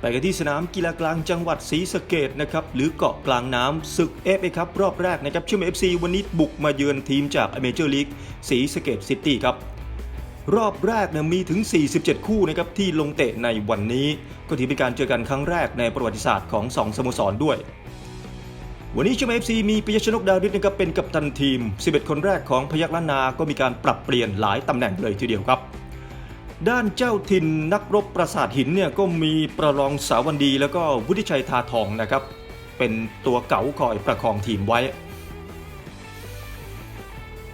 ไปกันที่สนามกีฬากลางจังหวัดศรีสะเกดนะครับหรือเกาะกลางน้ำศึกเอฟเอครับรอบแรกนะครับเชื่อมเอฟซีวันนี้บุกมาเยือนทีมจากเมเจอร์ลีกศรีสะเกดซิตี้ครับรอบแรกเนี่ยมีถึง 47 คู่นะครับที่ลงเตะในวันนี้ ก็ถือเป็นการเจอกันครั้งแรกในประวัติศาสตร์ของ 2 สโมสรด้วย วันนี้ชมเอฟซีมีปิยชนกดาวดิษนะครับเป็นกัปตันทีม 11 คนแรกของพยัคฆ์ล้านนา ก็มีการปรับเปลี่ยนหลายตำแหน่งเลยทีเดียวครับ ด้านเจ้าถิ่นนักรบปราสาทหินเนี่ยก็มีประลองสาวันดีแล้วก็วุฒิชัยทาทองนะครับ เป็นตัวเก๋าคอยประคองทีมไว้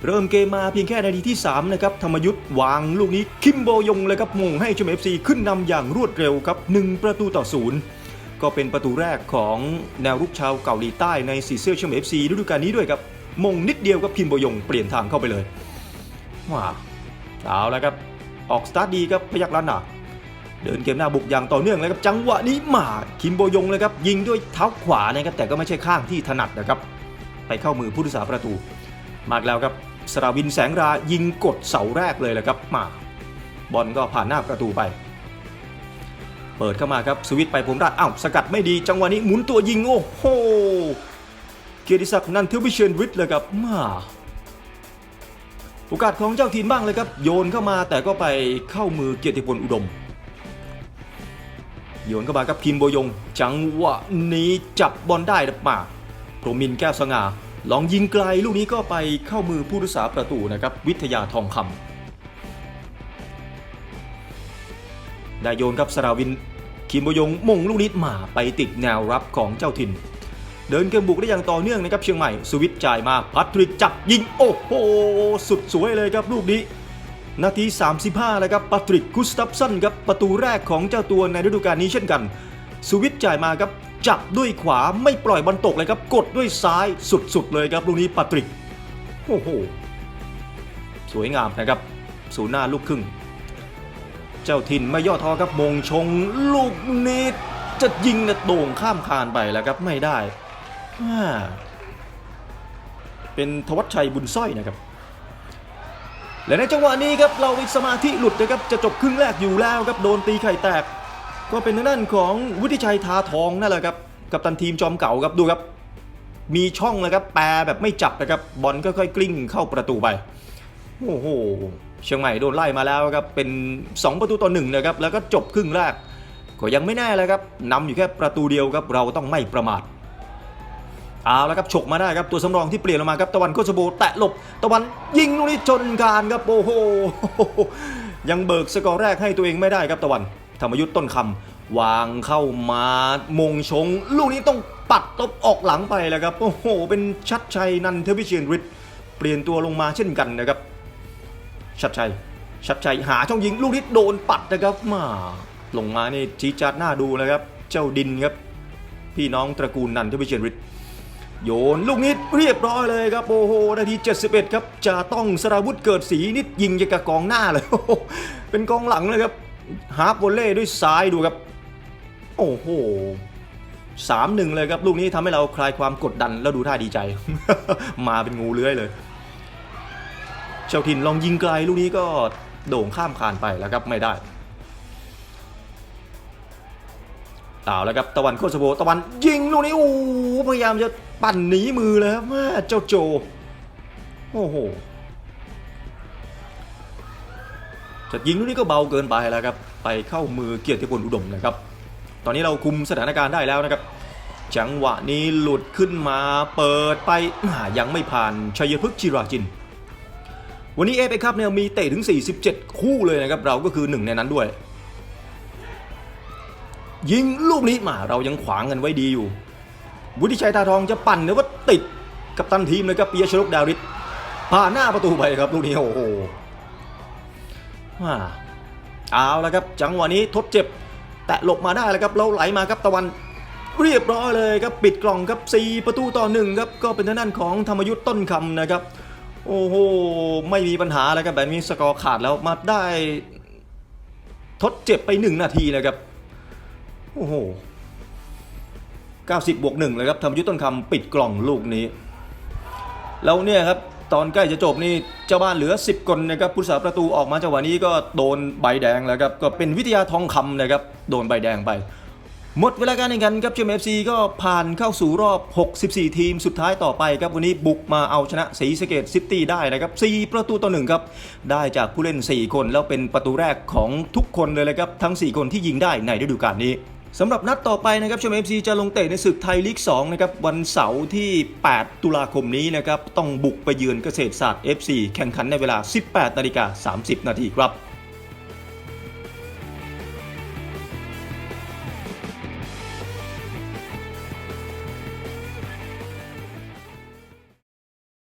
เริ่มเกมมาเพียงแค่นาทีที่ 3 นะครับ ธรรมยุทธ์วางลูกนี้คิมโบยงเลยครับมงให้ชมเอฟซีขึ้นนำอย่างรวดเร็วครับ 1 ประตูต่อศูนย์ก็เป็นประตูแรกของแนวรุกชาวเกาหลีใต้ในสีเสื้อชมเอฟซีฤดูกาลนี้ด้วยครับมงนิดเดียวกับคิมโบยงเปลี่ยนทางเข้าไปเลยว้าเอาแล้วครับ ออกสตาร์ทดีครับพยักล้านนาเดินเกมหน้าบุกอย่างต่อเนื่องเลยครับจังหวะนี้มาคิมโบยงเลยครับยิงด้วยเท้าขวานะครับแต่ก็ไม่ใช่ข้างที่ถนัดนะครับไปเข้ามือผู้รักษาประตู มากแล้วครับสราวินแสงรายิงกดเสาแรกเลยแหละครับมาบอลก็ผ่านหน้าประตูไป เปิดเข้ามาครับสวิตไปผมรัดอ้าวสกัดไม่ดีจังหวะนี้หมุนตัวยิงโอ้โหเกียรติศักดิ์นันทวิเชียนวิทย์เลยครับมา โอกาสของเจ้าทีมบ้างเลยครับ โยนเข้ามาแต่ก็ไปเข้ามือเกียรติพลอุดม โยนเข้ามาครับคิมโบยง จังหวะนี้จับบอลได้มาโปรมินแก้วสง่า ลองยิงไกลลูกนี้ก็ไปเข้ามือผู้รักษาประตูนะครับ วิทยาทองคำได้โยนครับสราวินคิมโบยงมงลูกนี้มาไปติดแนวรับของเจ้าถิ่น เดินเกมบุกได้อย่างต่อเนื่องนะครับเชียงใหม่สวิตจ่ายมาพัทริกจับยิงโอ้โหสุดสวยเลยครับลูกนี้ นาที 35 แล้วครับปาตริกกุสตัฟสันครับประตูแรกของเจ้าตัวในฤดูกาลนี้เช่นกัน สวิตจ่ายมาครับจับด้วยขวาไม่ปล่อยบอลตกเลยครับกดด้วยซ้ายสุดๆเลยครับลูกนี้ปาตริกโอ้โหสวยงามนะครับศูนย์หน้าลูกครึ่ง เจ้าถิ่นไม่ย่อท้อครับมงชง ลูกนี้จะยิงนะโด่งข้ามคานไปแล้วครับไม่ได้ เป็นทวัชชัยบุญสร้อยนะครับ และในจังหวะนี้ครับเราสมาธิหลุดนะครับจะจบครึ่งแรกอยู่แล้วครับโดนตีไข่แตก ก็เป็นทางด้านของวุฒิชัยทาทองนั่นแหละครับกับตันทีมจอมเก่าครับดูครับ มีช่องนะครับแปรแบบไม่จับนะครับบอลค่อยๆกลิ้งเข้าประตูไปโอ้โหเชียงใหม่โดนไล่มาแล้วครับเป็น 2 ประตูต่อหนึ่งนะครับแล้วก็จบครึ่งแรกก็ยังไม่แน่เลยครับนำอยู่แค่ประตูเดียวครับเราต้องไม่ประมาท เอาแล้วครับฉกมาได้ครับตัวสำรองที่เปลี่ยนออกมาครับตะวันโคชโบแตะหลบตะวันยิงลูกนี้ชนการครับโอ้โหยังเบิกสกอร์แรกให้ตัวเองไม่ได้ครับตะวันธรรมยุทธ์ต้นคำวางเข้ามามงชง ลูกนี้ต้องปัดตบออกหลังไปแล้วครับโอ้โห เป็นชัดชัยนันทวิเชียนฤทธิ์เปลี่ยนตัวลงมาเช่นกันนะครับ ชัดชัยชัดชัยหาช่องยิงลูกนี้โดนปัดนะครับมาลงมานี่ชี้จัดหน้าดูเลยครับ เจ้าดินครับ พี่น้องตระกูลนันทวิเชียนฤทธิ์ โยนลูกนี้เรียบร้อยเลยครับโอ้โหนาที 71 ครับจะต้องสราวุธเกิดสีนิดยิงจะกะกองหน้าเลยเป็นกองหลังเลยครับฮาร์ปวอลเล่ด้วยซ้ายดูครับ โอ้โหสามหนึ่งเลยครับ ลูกนี้ทำให้เราคลายความกดดันแล้วดูท่าดีใจ มาเป็นงูเลื้อยเลยเจ้าถิ่นลองยิงไกลลูกนี้ก็โด่งข้ามคานไปแล้วครับไม่ได้เอาแล้วครับตะวันโคชโบตะวันยิงลูกนี้โอ้พยายามจะ ปั่นหนีมือเลยครับม่เจ้าโจ โอ้โหจะยิงลูกนี้ก็เบาเกินไปแล้วครับ ไปเข้ามือเกียรติพลอุดมนะครับ ตอนนี้เราคุมสถานการณ์ได้แล้วนะครับ จังหวะนี้หลุดขึ้นมาเปิดไปยังไม่ผ่านชัยพฤกษ์จิราจิน วันนี้เอฟเอครับเนี่ยมีเตะถึง 47 คู่เลยนะครับ เราก็คือหนึ่งในนั้นด้วย ยิงลูกนี้มาเรายังขวางกันไว้ดีอยู่ วุฒิชัยตาทองจะปั่นหรือว่าติดกับตันทีมเลยครับปียชลกดาริศผ่านหน้าประตูไปครับลูกนี้โอ้โหอ่าเอาแล้วครับ จังหวะนี้ทดเจ็บ แตะหลบมาได้แล้วครับเราไหลมาครับตะวันเรียบร้อยเลยครับปิดกล่องครับ 4 ประตูต่อหนึ่งครับก็เป็นทางด้านของธรรมยุทธ์ต้นคำนะครับ โอ้โหไม่มีปัญหาแล้วครับแบบนี้สกอร์ขาดแล้วมาได้ ทดเจ็บไป 1 นาทีนะครับ โอ้โห 90บวกหนึ่งเลยครับธรรมยุทธ์ต้นคำปิดกล่องลูกนี้ แล้วเนี่ยครับตอนใกล้จะจบนี่เจ้าบ้านเหลือ 10 คนนะครับผู้สาประตูออกมาจังหวะนี้ก็โดนใบแดงแล้วครับก็เป็นวิทยาทองคำนะครับโดนใบแดงไป หมดเวลาการแข่งขันครับเชมเอฟซีก็ผ่านเข้าสู่รอบ 64 ทีมสุดท้ายต่อไปครับวันนี้บุกมาเอาชนะศรีสะเกดซิตี้ได้นะครับ 4 ประตูต่อหนึ่งครับได้จากผู้เล่น 4 คนแล้วเป็นประตูแรกของทุกคนเลยเลยครับทั้ง 4 คนที่ยิงได้ในฤดูกาลนี้ สำหรับนัดต่อไปนะครับชมเอฟซีจะลงเตะในศึกไทยลีก2นะครับวันเสาร์ที่ 8 ตุลาคมนี้นะครับต้องบุกไปเยือนเกษตรศาสตร์ FC แข่งขันในเวลา 18นาฬิกา30 นาทีครับ